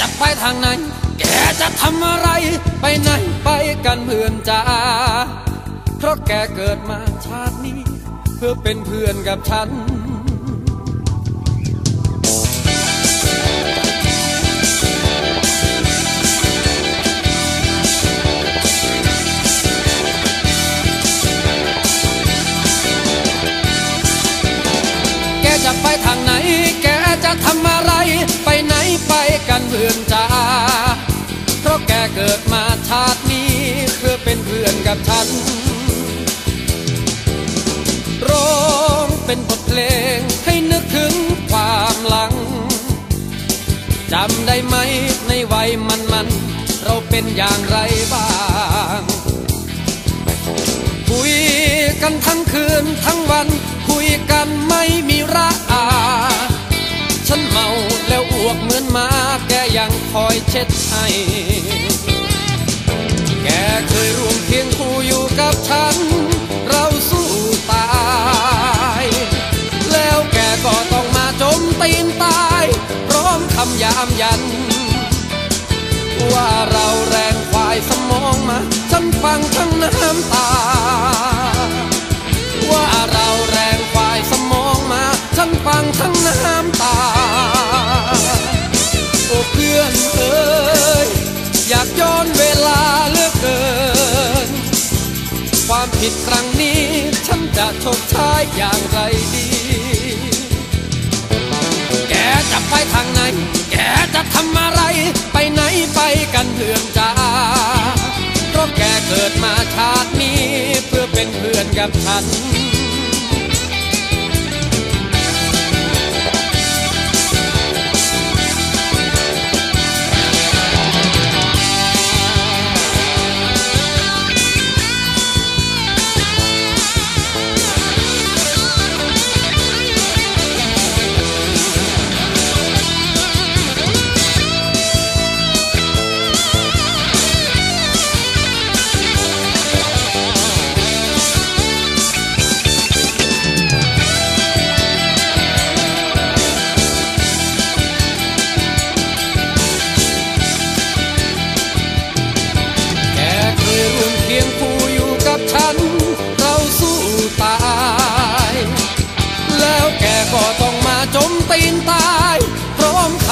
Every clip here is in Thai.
จะไปทางไหน แกจะทำอะไร ไปไหนไปกันเพื่อนจ้า เพราะแกเกิดมาชาตินี้ เพื่อเป็นเพื่อนกับฉัน กันเพื่อนจ้าเพราะแกเกิดมาชาตินี้เพื่อเป็นเพื่อนกับฉัน ร้องเป็นบทเพลงให้นึกถึงความหลังจำได้ไหมในวัยมันมัน เราเป็นอย่างไรบ้าง คุยกันทั้งคืนทั้งวัน แกเคยร่วมเคียงคู่อยู่กับฉัน เราสู้ตาย แล้วแกก็ต้องมาจมตีนตาย พร้อมคำยามยัน ว่าเรา ผิดครั้งนี้ ฉันจะชดใช้อย่างไรดี แกจะไปทางไหน แกจะทำอะไร ไปไหนไปกันเพื่อนจ้าเพราะแกเกิดมาชาตินี้ เพื่อเป็นเพื่อนกับฉัน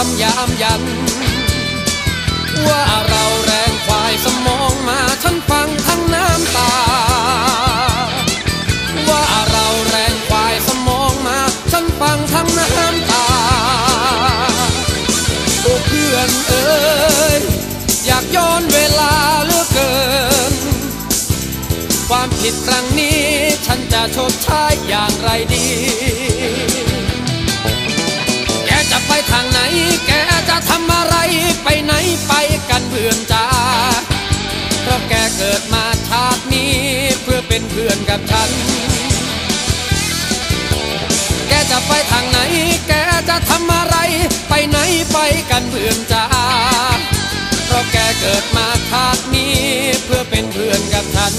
คำยามยัน ว่าเราแรงควายสมองมาฉันฟังทั้งน้ำตา ว่าเราแรงควายสมองมาฉันฟังทั้งน้ำตาโอ้เพื่อนเอ้ยอยากย้อนเวลาเหลือเกิน ความผิดครั้งนี้ฉันจะชดใช้อย่างไรดี ราะแกเกิดมาชาตินี้เพื่อเป็นเพื่อนกับฉัน แกจะไปทางไหน แกจะทำอะไร ไปไหนไปกันเพื่อนจ้าเพราะแกเกิดมาชาตินี้เพื่อเป็นเพื่อนกับฉัน